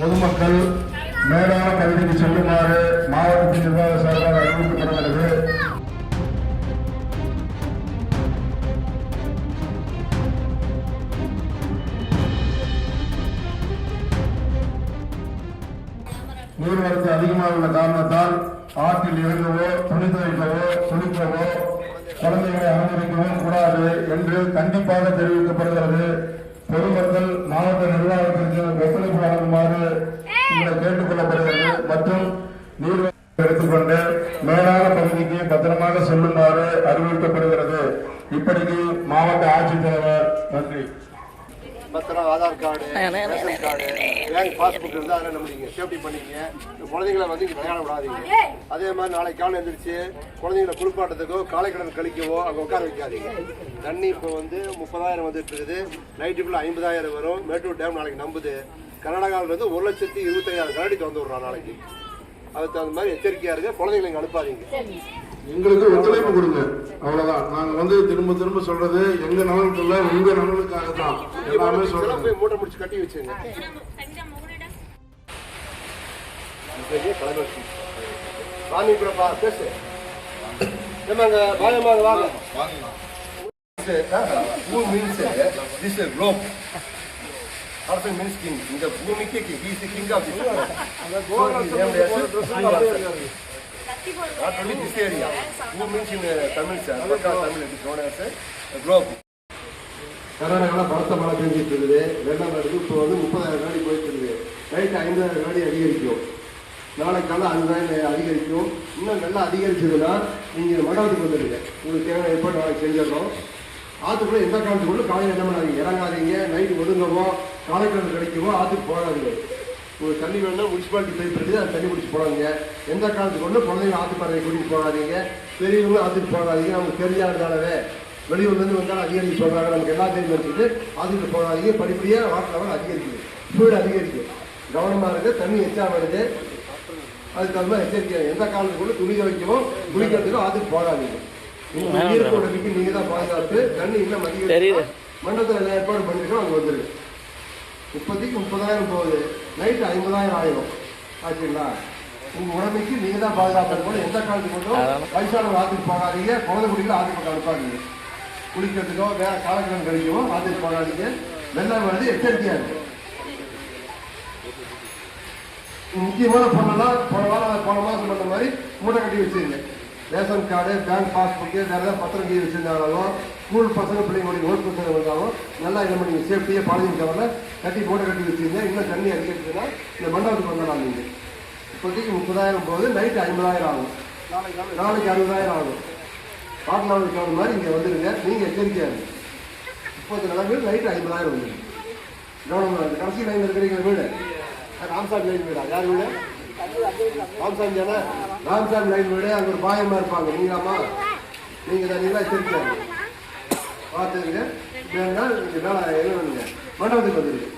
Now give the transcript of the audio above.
பொதுமக்கள் மேலான பகுதிக்கு செல்லுமாறு மாவட்ட நிர்வாக சார்பாக அறிவிக்கப்படுகிறது நீர்வரத்து அதிகமாக உள்ள காரணத்தால் ஆற்றில் இறங்கவோ துணி துவைக்கவோ குளிக்கவோ குழந்தைகளை அனுமதிக்கவும் கூடாது என்று கண்டிப்பாக தெரிவிக்கப்படுகிறது. பொதுமக்கள் மாவட்ட நிர்வாகத்திற்கு ஒத்துழைப்பு வழங்குமாறு உங்களை கேட்டுக் கொள்ளப்படுகிறது மற்றும் நீர் எடுத்துக்கொண்டு மேலான பகுதிக்கு பத்திரமாக செல்லுமாறு அறிவுறுத்தப்படுகிறது. இப்படிக்கு மாவட்ட ஆட்சித்தலைவர் நன்றி. பத்திரம் Aadhaar card ration card bank passbook இருந்தால் அதில் நம்பிங்க சேஃப்டி பண்ணிக்கங்க? இந்த குழந்தைங்களை வந்து இங்கே விளையாட விடாதீங்க. அதே மாதிரி நாளைக்கு காலை எழுந்திரிச்சு குழந்தைங்களை குளிப்பாட்டத்துக்கோ காலை கடன் கழிக்கவோ அங்கே உட்கார வைக்காதீங்க. தண்ணி இப்போ வந்து முப்பதாயிரம் வந்துட்டு இருக்குது. நைட்டுக்குள்ள ஐம்பதாயிரம் வரும். மேட்டூர் டேம் நாளைக்கு நம்புது. கர்நாடகாவில் வந்து ஒரு லட்சத்தி இருபத்தையாயிரம் கரடி திறந்து விட்றான் நாளைக்கு. அதுக்கு தகுந்த மாதிரி எச்சரிக்கையாக இருங்க. குழந்தைங்களை அனுப்பாதீங்க. எங்களுக்கு ஒத்துழைப்பு கொடுங்க. அவ்வளவுதான். நாங்க வந்து திரும்ப திரும்ப சொல்றது எங்க நலனுக்கு இல்ல உங்க நலனுக்காக தான் எல்லாமே சொல்றோம். மூட்டை முடிச்சு கட்டி வச்சுங்க. வாங்கி கூட பா பேசு. ஏமாங்க வாங்கம்மாங்க வாங்க. பூ means this globe of Not only this area. Who means in uh, Tamil, sir. Paka Tamil, it is known கர்நாடகாவில் பலத்த மழை பெஞ்சிட்டு இருக்குது. வெள்ளம் வருது இப்போ வந்து முப்பதாயிரம் நாடி போயிட்டு இருக்குது. நைட்டு ஐம்பதாயிரம் நாடி அதிகரிக்கும். நாளைக்கு காலை அதுதான் அதிகரிக்கும். இன்னும் நல்லா அதிகரிச்சதுன்னா நீங்கள் மண்டபத்துக்கு வந்துடுங்க. உங்களுக்கு தேவையான ஏற்பாடு நாளைக்கு செஞ்சிடறோம். ஆற்றுக்குள்ளே எந்த காலத்துக்குள்ளே காலையில் என்ன பண்ணாதீங்க? இறங்காதீங்க. நைட்டு ஒதுங்கவோ காலைக்கிழமை கிடைக்கவோ ஆற்றுக்கு போகாதீங்க. உங்களுக்கு தண்ணி வேணும்னா முனிசிபாலிட்டி பைப் இருக்குது அது தண்ணி பிடிச்சி போடாதீங்க எந்த காலத்துக்குள்ள குழந்தைங்க ஆற்றுப்பாறையை கூட்டிகிட்டு போகாதீங்க பெரியவங்களும் ஆற்றுக்கு போகாதீங்க நமக்கு தெரியாதனாலவே வெளியூர்லேருந்து வந்தாலும் அதிகரிக்க சொல்கிறாங்க நமக்கு எல்லா தெரியும் வச்சுட்டு ஆற்றுக்கு போகாதீங்க படிப்படியாக வாட்டர் லெவல் அதிகரிக்குது. ஸ்பீடு அதிகரிக்கும் கவனமாக இருக்கு தண்ணி எச்சா வருது. அதுக்கு தகுந்த மாதிரி எச்சரிக்கை எந்த காலத்துக்குள்ள துணி துவைக்கவோ குளிக்கிறதுக்கோ ஆற்றுக்கு போகாதீங்க. உங்க உயிருக்கு உடம்புக்கு நீங்கள் தான் பாதுகாப்பு. தண்ணி இன்னும் அதிகரிக்கும் மண்டபத்தில் எல்லா ஏற்பாடு பண்ணிருக்கோம். அங்கே வந்துருக்கு இப்போதைக்கு முப்பதாயிரம் போகுது. நைட்டு ஐம்பதாயிரம் ஆயிரும். ஆச்சுங்களா உங்க உடம்புக்கு நீங்க தான் பாதுகாப்பு இருக்கணும் எந்த காலத்துக்கு மட்டும் வயசானவங்க ஆத்துக்கு போகாதீங்க. குழந்தை ஆத்துக்கு பக்கம் அனுப்பாதீங்க. குளிக்கிறதுக்கோ வேற காலக்கிழமை கழிக்கவோ ஆத்துக்கு போகாதீங்க. வெள்ளம் வருது எச்சரிக்கையா இருக்கு. முக்கியமான பொருளெல்லாம் போன வாரம் போன மாதம் பண்ண மாதிரி மூட்டை கட்டி வச்சிருங்க. ரேஷன் கார்டு பேங்க் பாஸ்புக்கு வேறு ஏதாவது பத்திரம் கீழ் ஸ்கூல் பசங்க பிள்ளைங்களுடைய ஒர்க் பசங்க வந்தாலும் நல்லா இதை பண்ணி சேஃப்டியாக பாலிதீன் கவரில் கட்டி போட்டு கட்டி வச்சுருந்தேன் இன்னும் தண்ணி அதிகரிச்சுன்னா இந்த மண்டபத்துக்கு வந்துடலாம் நீங்கள் இப்போதைக்கு முப்பதாயிரம் போகுது நைட்டு ஐம்பதாயிரம் ஆகும். நாளைக்கு அறுபதாயிரம் ஆகும். பாட்னாவுக்கு தகுந்த மாதிரி இங்கே வந்துடுங்க நீங்கள் எச்சரிக்கையாக இருங்க. முப்பது நைட்டு ஐம்பதாயிரம் வந்துடுங்க கவனமாக இருக்குது கடைசி லைனில் இருக்கிறீங்க வீடு. ராம்சாமி லைன் வீடா? யார் வீடு? ராம்சாமி தானே ராம்சாமி லைன் வீடு அங்கே ஒரு பாயமா இருப்பாங்க. நீங்களாமா நீங்கள் தான் நீங்களா எச்சரிக்கையா இருங்க பார்த்துருங்க வேணா இங்கே வேலை என்ன பண்ணுங்க மண்டபத்துக்கு வந்துருங்க